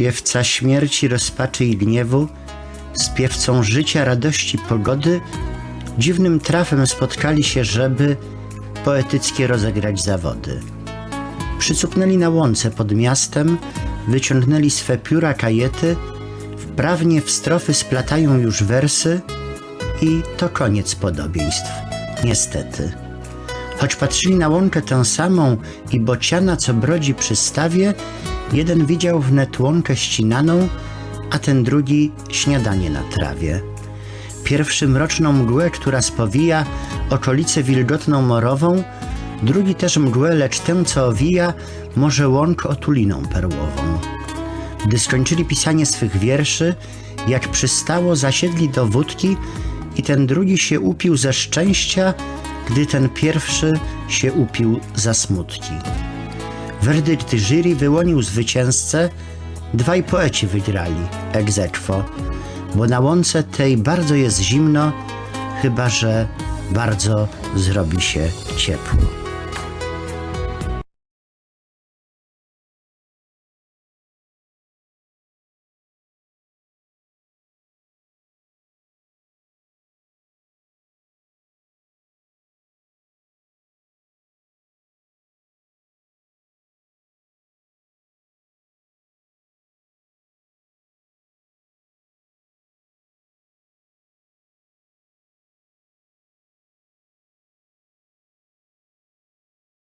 Śpiewca śmierci, rozpaczy i gniewu, śpiewcą życia, radości, pogody, dziwnym trafem spotkali się, żeby poetyckie rozegrać zawody. Przycupnęli na łące pod miastem, wyciągnęli swe pióra kajety, wprawnie w strofy splatają już wersy i to koniec podobieństw, niestety. Choć patrzyli na łąkę tę samą i bociana, co brodzi przy stawie, jeden widział wnet łąkę ścinaną, a ten drugi śniadanie na trawie. Pierwszy mroczną mgłę, która spowija okolicę wilgotną morową, drugi też mgłę, lecz tę, co owija, może łąk otuliną perłową. Gdy skończyli pisanie swych wierszy, jak przystało, zasiedli do wódki i ten drugi się upił ze szczęścia, gdy ten pierwszy się upił za smutki. Werdykt jury wyłonił zwycięzcę, dwaj poeci wygrali ex aequo, bo na łące tej bardzo jest zimno, chyba że bardzo zrobi się ciepło.